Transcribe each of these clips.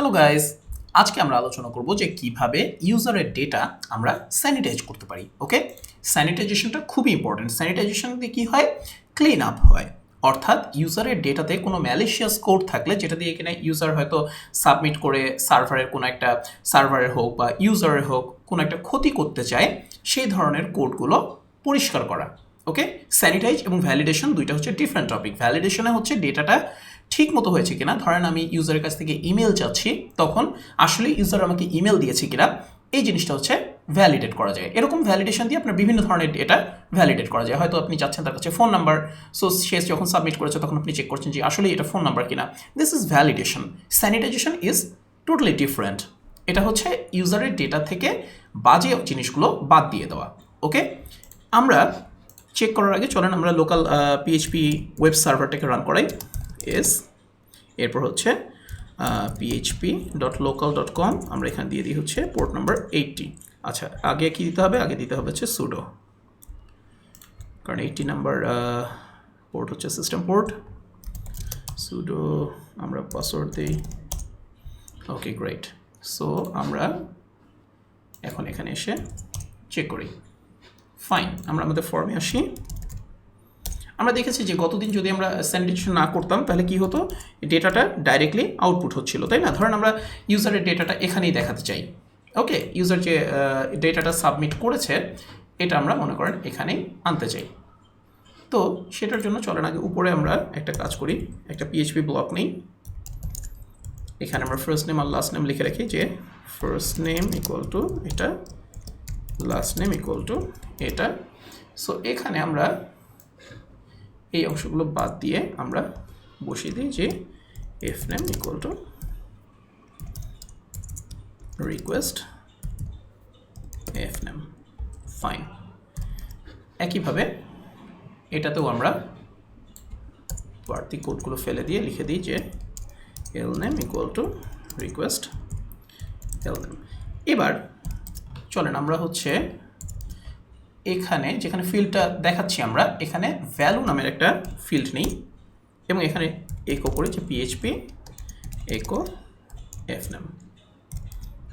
Hello guys আজকে আমরা আলোচনা করব যে কীভাবে ইউজারের ডেটা আমরা স্যানিটাইজ করতে পারি ওকে স্যানিটাইজেশনটা খুবই ইম্পর্টেন্ট স্যানিটাইজেশন দিয়ে কী হয়? ক্লিন আপ হয়। অর্থাৎ ইউজারের ডেটাতে কোনো ম্যালিশিয়াস কোড থাকলে যেটা দিয়ে কিনা ইউজার হয়তো সাবমিট করে সার্ভারের কোনো একটা সার্ভারের হোক বা ইউজারের হোক কোনো একটা ক্ষতি করতে চায়, সেই ধরনের কোডগুলো পরিষ্কার করা ওকে স্যানিটাইজ এবং ভ্যালিডেশন দুইটা হচ্ছে ডিফারেন্ট টপিক ভ্যালিডেশনে হচ্ছে ডেটাটা ঠিক মতো হয়েছে কিনা, ধরেন আমি ইউজারের কাছ থেকে ইমেল চাচ্ছি, তখন আসলে ইউজার আমাকে ইমেল দিয়েছে কিনা, এই জিনিসটা হচ্ছে ভ্যালিডেট করা যায়। এরকম ভ্যালিডেশন দিয়ে আপনার বিভিন্ন ধরনের ডেটা ভ্যালিডেট করা যায়। হয়তো আপনি চাচ্ছেন তার কাছে ফোন নাম্বার সো সে যখন সাবমিট করেছে তখন আপনি চেক করছেন যে আসলে এটা ফোন নাম্বার কিনা। This is validation sanitization is totally different এটা হচ্ছে ইউজারের ডেটা থেকে বাজে জিনিসগুলো বাদ দিয়ে দেওয়া। ওকে আমরা চেক করার আগে চলেন আমরা লোকাল পিএইচপি ওয়েব সার্ভারটাকে রান করাই। এস এরপর হচ্ছে PHP dot local dot com আমরা এখানে দিয়ে দিই হচ্ছে পোর্ট নাম্বার এইটটি আচ্ছা আগে কি দিতে হবে? আগে দিতে হবে হচ্ছে সুডো কারণ এইটটি নাম্বার পোর্ট হচ্ছে সিস্টেম পোর্ট সুডো আমরা পাসওয়ার্ড দিই। ওকে গ্রেট সো আমরা এখন এখানে এসে চেক করি। ফাইন আমরা আমাদের ফর্মে আসি। আমরা দেখেছি যে গতদিন যদি আমরা স্যানিটেশন না করতাম, তাহলে কি হতো? ডেটাটা ডাইরেক্টলি আউটপুট হচ্ছিল, তাই না? ধরেন আমরা ইউজারের ডেটাটা এখানেই দেখাতে চাই। ওকে ইউজার যে ডেটাটা সাবমিট করেছে, এটা আমরা মনে করেন এখানেই আনতে চাই। তো সেটার জন্য চলেন আগে উপরে আমরা একটা কাজ করি, একটা পিএইচপি ব্লক নেই। এখানে আমরা ফার্স্ট নেম আর লাস্ট নেম লিখে রাখি যে ফার্স্ট নেম ইকুয়াল টু এটা লাস্ট নেম ইকুয়াল টু এটা। সো এখানে আমরা এই অংশগুলো বাদ দিয়ে আমরা বসিয়ে দিই যে F name equal to request F name fine একইভাবে এটাতেও আমরা বাড়তি কোডগুলো ফেলে দিয়ে লিখে দিই যে L name equal to request L name এবার চলেন আমরা হচ্ছে এখানে, যেখানে ফিল্ডটা দেখাচ্ছি আমরা, এখানে ভ্যালু নামের একটা ফিল্ড নেই, এবং এখানে একো করেছি পিএইচপি একো এফ নাম।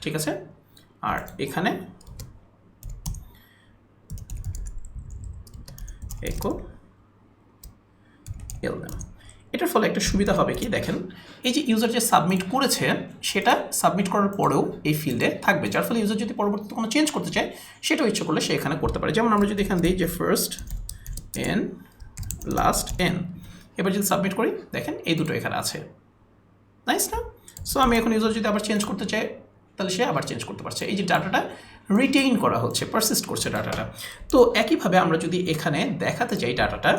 ঠিক আছে? আর এখানে একো এল নেম। এটার ফলে একটা সুবিধা হবে কি দেখেন, এই যে ইউজার যে সাবমিট করেছে, সেটা সাবমিট করার পরেও এই ফিল্ডে থাকবে। যার ফলে ইউজার যদি পরবর্তীতে কোনো চেঞ্জ করতে চায়, সেটাও ইচ্ছে করলে সে এখানে করতে পারে। যেমন আমরা যদি এখানে দিই যে ফার্স্ট এন লাস্ট এন এবার যদি সাবমিট করি, দেখেন এই দুটো এখানে আছে। নাইস না? সো আমি এখন ইউজার যদি আবার চেঞ্জ করতে চাই, তাহলে সে আবার চেঞ্জ করতে পারছে। এই যে ডাটাটা রিটেইন করা হচ্ছে পারসিস্ট করছে ডাটাটা তো একইভাবে আমরা যদি এখানে দেখাতে চাই ডাটাটা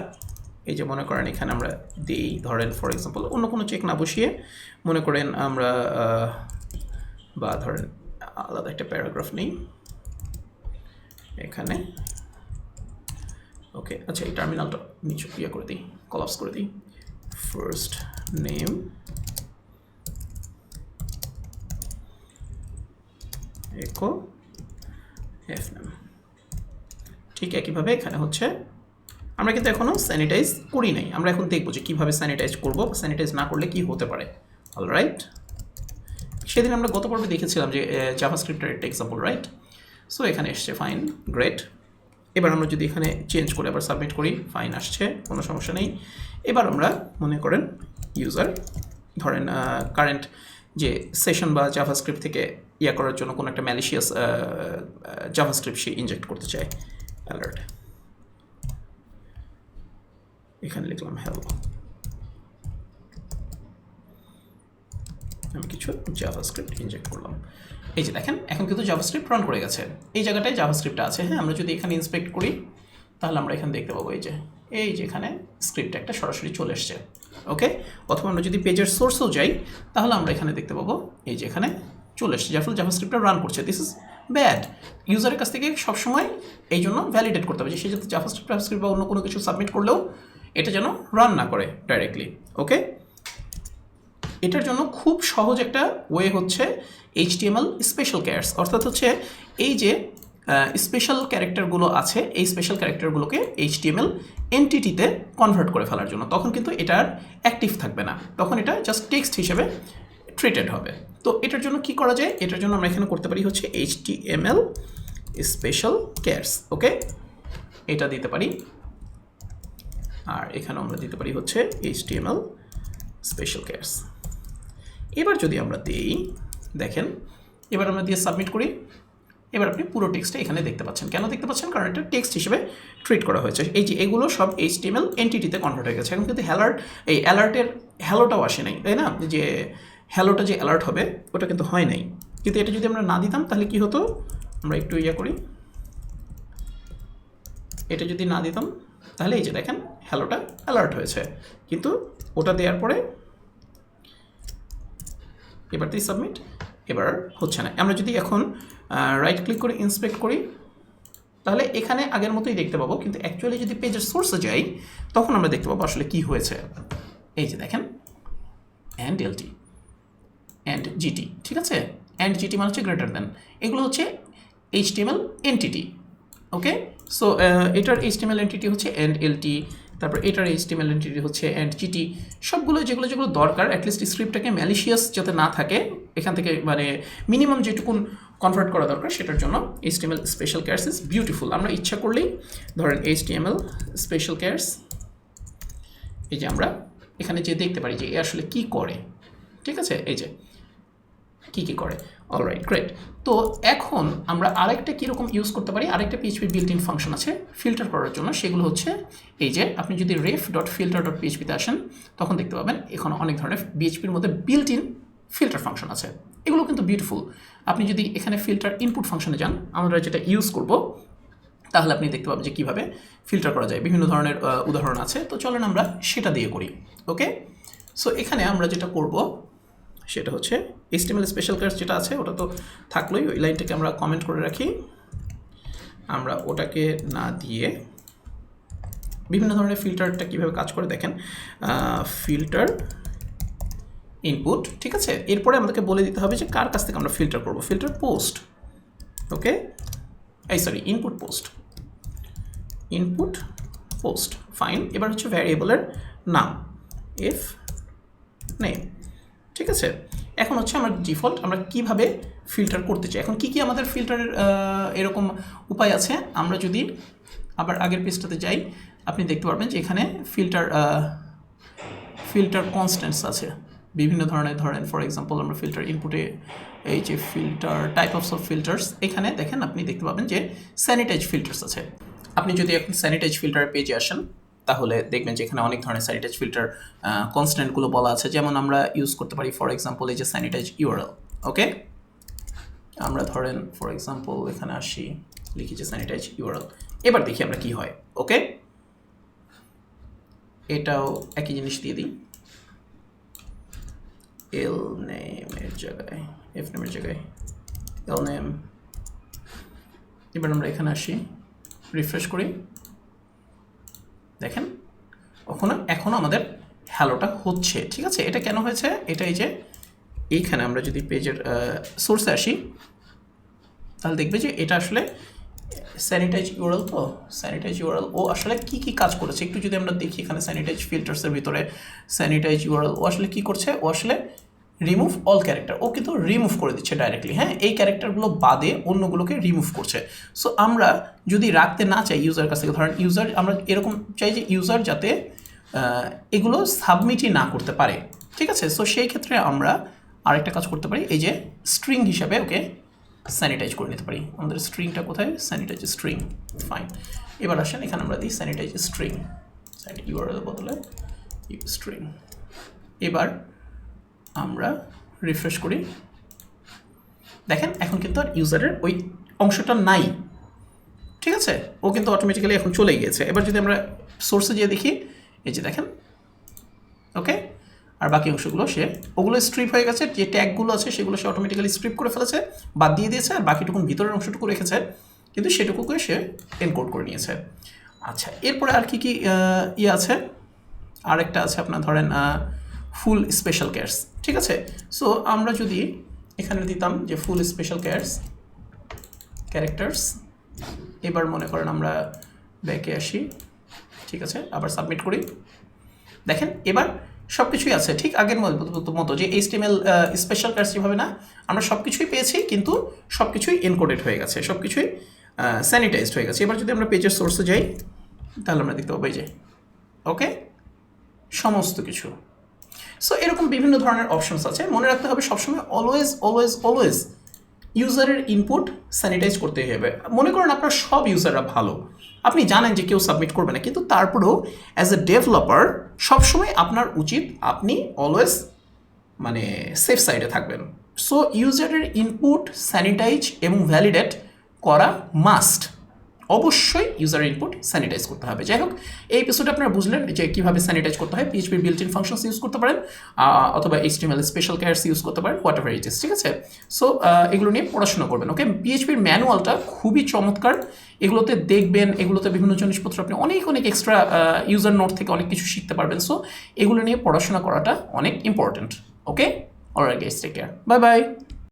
এই যে মনে করেন এখানে আমরা দিই, ধরেন ফর এক্সাম্পল অন্য কোনো চেক না বসিয়ে মনে করেন আমরা বা ধরেন আলাদা একটা প্যারাগ্রাফ নেই। এখানে ওকে আচ্ছা এই টার্মিনালটা নিচু ইয়ে করে দিই কলাপস করে দিই। First name echo F name ঠিক একইভাবে এখানে হচ্ছে আমরা কিন্তু এখনও স্যানিটাইজ করি নাই। আমরা এখন দেখব যে কীভাবে স্যানিটাইজ করব স্যানিটাইজ না করলে কি হতে পারে। অল রাইট সেদিন আমরা গত পর্বে দেখেছিলাম যে জাভা স্ক্রিপ্টের একটা এক্সাম্পল রাইট সো এখানে এসছে ফাইন গ্রেট এবার আমরা যদি এখানে চেঞ্জ করে আবার সাবমিট করি ফাইন আসছে, কোনো সমস্যা নেই। এবার আমরা মনে করেন ইউজার ধরেন কারেন্ট যে সেশন বা জাভা স্ক্রিপ্ট থেকে ইয়া করার জন্য কোনো একটা ম্যালিশিয়াস জাভা স্ক্রিপ্ট সে ইনজেক্ট করতে চায়। অ্যালার্ট এখানে লিখলাম হেল্প আমি কিছু জাভাস্ক্রিপ্ট ইনজেক্ট করলাম। এই যে দেখেন, এখন কিন্তু জাভাস্ক্রিপ্ট রান করে গেছে। এই জায়গাটায় জাভাস্ক্রিপ্ট আছে। হ্যাঁ আমরা যদি এখানে ইন্সপেক্ট করি, তাহলে আমরা এখানে দেখতে পাবো এই যে এই যে এখানে স্ক্রিপ্ট একটা সরাসরি চলে এসছে। ওকে? অথবা আমরা যদি পেজের সোর্সেও যাই, তাহলে আমরা এখানে দেখতে পাবো, এই যে এখানে চলে এসছে। যার ফলে জাভাস্ক্রিপ্টটা রান করছে। দিস ইজ ব্যাড ইউজারের কাছ থেকে সবসময় এই জন্য ভ্যালিডেট করতে হবে যে, সে যাতে জাভাস্ক্রিপ্ট জাভাস্ক্রিপ্ট বা অন্য কোনো কিছু সাবমিট করলেও এটা যেন রান না করে ডাইরেক্টলি ওকে এটার জন্য খুব সহজ একটা ওয়ে হচ্ছে এইচটিএমএল স্পেশাল ক্যারেক্টার্স অর্থাৎ হচ্ছে এই যে স্পেশাল ক্যারেক্টারগুলো আছে, এই স্পেশাল ক্যারেক্টারগুলোকে এইচটিএমএল এনটিটিতে কনভার্ট করে ফেলার জন্য। তখন কিন্তু এটা আর অ্যাক্টিভ থাকবে না। তখন এটা জাস্ট টেক্সট হিসেবে ট্রিটেড হবে। তো এটার জন্য কি করা যায়? এটার জন্য আমরা এখানে করতে পারি হচ্ছে H T M L special chars okay এটা দিতে পারি। আর এখানে আমরা দিতে পারি হচ্ছে H T M L special chars এবার যদি আমরা দিই, দেখেন, এবার আমরা দিয়ে সাবমিট করি। এবার আপনি পুরো টেক্সটটা এখানে দেখতে পাচ্ছেন। কেন দেখতে পাচ্ছেন? কারণ এটা টেক্সট হিসেবে ট্রিট করা হয়েছে। এই যে এগুলো সব এইচটিএমএল এনটিটিতে কনভার্ট হয়ে গেছে। এখন কিন্তু হ্যালার্ট এই অ্যালার্টের হ্যালোটাও আসে নাই, তাই না? যে হ্যালোটা যে অ্যালার্ট হবে, ওটা কিন্তু হয় নাই। কিন্তু এটা যদি আমরা না দিতাম, তাহলে কি হতো? আমরা একটু ইয়া করি। এটা যদি না দিতাম তাহলে এই যে দেখেন হ্যালোটা অ্যালার্ট হয়েছে। কিন্তু ওটা দেওয়ার পরে এবার দিয়ে সাবমিট এবার হচ্ছে না। আমরা যদি এখন রাইট ক্লিক করে ইন্সপেক্ট করি, তাহলে এখানে আগের মতোই দেখতে পাবো, কিন্তু অ্যাকচুয়ালি যদি পেজের সোর্সে যাই, তখন আমরা দেখতে পাবো আসলে কি হয়েছে। এই যে দেখেন অ্যান্ড এলটি অ্যান্ড জিটি ঠিক আছে? অ্যান্ড জিটি মানে হচ্ছে গ্রেটার দেন এগুলো হচ্ছে এইচটিএমএল এনটিটি ওকে সো এটার এইচটিএমএল এনটিটি হচ্ছে অ্যান্ড এলটি তারপর এটার এইচটিএমএল এনটিটি হচ্ছে অ্যান্ড জিটি সবগুলো যেগুলো যেগুলো দরকার অ্যাটলিস্ট স্ক্রিপ্টটাকে ম্যালিশিয়াস যাতে না থাকে, এখান থেকে মানে মিনিমাম যেটুকুন কনভার্ট করা দরকার সেটার জন্য HTML special chars is beautiful আমরা ইচ্ছা করলেই ধরেন এইচটিএমএল স্পেশাল কেয়ার্স এই যে আমরা এখানে যে দেখতে পারি যে এ আসলে কি করে, ঠিক আছে? এই যে কী কী করে? অলরাইট গ্রেট তো এখন আমরা আরেকটা কীরকম ইউজ করতে পারি? আরেকটা পিএইচপি বিল্ট ইন ফাংশন আছে ফিল্টার করার জন্য। সেগুলো হচ্ছে এই যে, আপনি যদি রেফ ডট ফিল্টার ডট পিএইচপিতে আসেন, তখন দেখতে পাবেন এখানে অনেক ধরনের বিএইচপির মধ্যে বিল্ট ইন ফিল্টার ফাংশন আছে। এগুলো কিন্তু বিউটিফুল আপনি যদি এখানে ফিল্টার ইনপুট ফাংশনে যান, আমরা যেটা ইউজ করব, তাহলে আপনি দেখতে পাবেন যে কীভাবে ফিল্টার করা যায়। বিভিন্ন ধরনের উদাহরণ আছে। তো চলেন আমরা সেটা দিয়ে করি ওকে সো এখানে আমরা যেটা করব সেটা হচ্ছে এস্টিমেল স্পেশাল কার্স যেটা আছে, ওটা তো থাকলোই, ওই লাইনটাকে আমরা কমেন্ট করে রাখি। আমরা ওটাকে না দিয়ে বিভিন্ন ধরনের ফিল্টারটা কীভাবে কাজ করে দেখেন। ফিল্টার ইনপুট ঠিক আছে? এরপরে আমাদেরকে বলে দিতে হবে যে কার কাছ থেকে আমরা ফিল্টার করব? ফিল্টার পোস্ট ওকে এই sorry input post input post fine এবার হচ্ছে ভ্যারিয়েবলের নাম ইফ নেম ঠিক আছে? এখন হচ্ছে আমার ডিফল্ট আমরা কীভাবে ফিল্টার করতে চাই? এখন কি কি আমাদের ফিল্টারের এরকম উপায় আছে? আমরা যদি আবার আগের পেজটাতে যাই, আপনি দেখতে পারবেন যে এখানে ফিল্টার ফিল্টার কনস্ট্যান্টস আছে। বিভিন্ন ধরনের, ধরেন ফর এক্সাম্পল আমরা ফিল্টার ইনপুটে এই যে filter type of of filters এখানে দেখেন আপনি দেখতে পাবেন যে স্যানিটাইজ ফিল্টার্স আছে। আপনি যদি এখন স্যানিটাইজ ফিল্টার পেজে আসেন তাহলে দেখবেন যে এখানে অনেক ধরনের স্যানিটাইজ ফিল্টার কনস্ট্যান্টগুলো বলা আছে। যেমন আমরা ইউজ করতে পারি ফর এক্সাম্পল এই যে স্যানিটাইজ ইউআরএল ওকে আমরা ধরেন ফর এক্সাম্পল এখানে আসি, লিখি যে স্যানিটাইজ ইউআরএল এবার দেখি আমরা কি হয় ওকে এটাও একই জিনিস দিয়ে দিই। এল নেমের জায়গায় এফ নেমের জায়গায় এল নেম এবার আমরা এখানে আসি রিফ্রেশ করি। দেখেন ওখানে এখনও আমাদের হ্যালোটা হচ্ছে, ঠিক আছে? এটা কেন হয়েছে? এটা এই যে, এইখানে আমরা যদি পেজের সোর্সে আসি, তাহলে দেখবে যে এটা আসলে স্যানিটাইজ ইউরাল তো? স্যানিটাইজ ইউরাল ও আসলে কি কি কাজ করেছে? একটু যদি আমরা দেখি এখানে স্যানিটাইজ ফিল্টার্সের ভিতরে স্যানিটাইজ ইউরাল ও আসলে কি করছে? ও আসলে রিমুভ অল ক্যারেক্টার ও কিন্তু রিমুভ করে দিচ্ছে ডাইরেক্টলি হ্যাঁ এই ক্যারেক্টারগুলো বাদে অন্যগুলোকে রিমুভ করছে। সো আমরা যদি রাখতে না চাই ইউজার কাছ থেকে, ধরেন ইউজার আমরা এরকম চাই যে ইউজার যাতে এগুলো সাবমিটই না করতে পারে। ঠিক আছে? সো সেই ক্ষেত্রে আমরা আরেকটা কাজ করতে পারি। এই যে স্ট্রিং হিসাবে ওকে স্যানিটাইজ করে নিতে পারি। আমাদের স্ট্রিংটা কোথায়? স্যানিটাইজ স্ট্রিং ফাইন এবার আসেন, এখানে আমরা দিই স্যানিটাইজ স্ট্রিং ইউআরএল বদলে স্ট্রিং এবার আমরা রিফ্রেশ করি। দেখেন, এখন কিন্তু আর ইউজারের ওই অংশটা নাই। ঠিক আছে? ও কিন্তু অটোমেটিক্যালি এখন চলে গিয়েছে। এবার যদি আমরা সোর্সে যেয়ে দেখি, এই যে দেখেন ওকে আর বাকি অংশগুলো সে, ওগুলো স্ট্রিপ হয়ে গেছে, যে ট্যাগগুলো আছে, সেগুলো সে অটোমেটিক্যালি স্ট্রিপ করে ফেলেছে, বাদ দিয়ে দিয়েছে, আর বাকিটুকুন ভিতরের অংশটুকু রেখেছে। কিন্তু সেটুকুকে সে এনকোড করে নিয়েছে। আচ্ছা এরপরে আর কি কি ইয়ে আছে? আরেকটা আছে আপনার, ধরেন ফুল স্পেশাল কেয়ারস ঠিক আছে? সো আমরা যদি এখানে দিতাম যে ফুল স্পেশাল কেয়ারস ক্যারেক্টার্স এবার মনে করেন আমরা ব্যাকে আসি, ঠিক আছে? আবার সাবমিট করি। দেখেন, এবার সব কিছুই আছে, ঠিক আগের মতো যে এইচটিএমএল স্পেশাল কার্স যেভাবে না, আমরা সব কিছুই পেয়েছি, কিন্তু সব কিছুই এনকোডেড হয়ে গেছে সব কিছুই স্যানিটাইজড হয়ে গেছে। এবার যদি আমরা পেজের সোর্সে যাই, তাহলে আমরা দেখতে পাবো যে ওকে সমস্ত কিছু। সো এরকম বিভিন্ন ধরনের অপশনস আছে। মনে রাখতে হবে সবসময় অলওয়েজ অলওয়েজ অলওয়েজ ইউজারের ইনপুট স্যানিটাইজ করতে হবে। মনে করেন আপনার সব ইউজাররা ভালো। আপনি জানেন যে কেউ সাবমিট করবে না, কিন্তু তারপরেও অ্যাজ এ ডেভেলপার সবসময় আপনার উচিত আপনি অলওয়েজ মানে সেফ সাইডে থাকবেন। সো ইউজারের ইনপুট স্যানিটাইজ এবং ভ্যালিডেট করা মাস্ট অবশ্যই ইউজার ইনপুট স্যানিটাইজ করতে হবে। যাই হোক, এই এপিসোডে আপনারা বুঝলেন যে কীভাবে স্যানিটাইজ করতে হয়। পিএইচপির বিল্ট ইন ফাংশনস ইউজ করতে পারেন অথবা এইচটিএমএল স্পেশাল কেয়ারস ইউজ করতে পারেন হোয়াট এভার ইট ইস ঠিক আছে? সো এগুলো নিয়ে পড়াশোনা করবেন ওকে পিএইচপির ম্যানুয়ালটা খুবই চমৎকার। এগুলোতে দেখবেন, এগুলোতে বিভিন্ন জিনিসপত্র আপনি অনেক অনেক এক্সট্রা ইউজার নোট থেকে অনেক কিছু শিখতে পারবেন। সো এগুলো নিয়ে পড়াশোনা করাটা অনেক important okay alright guess take care bye bye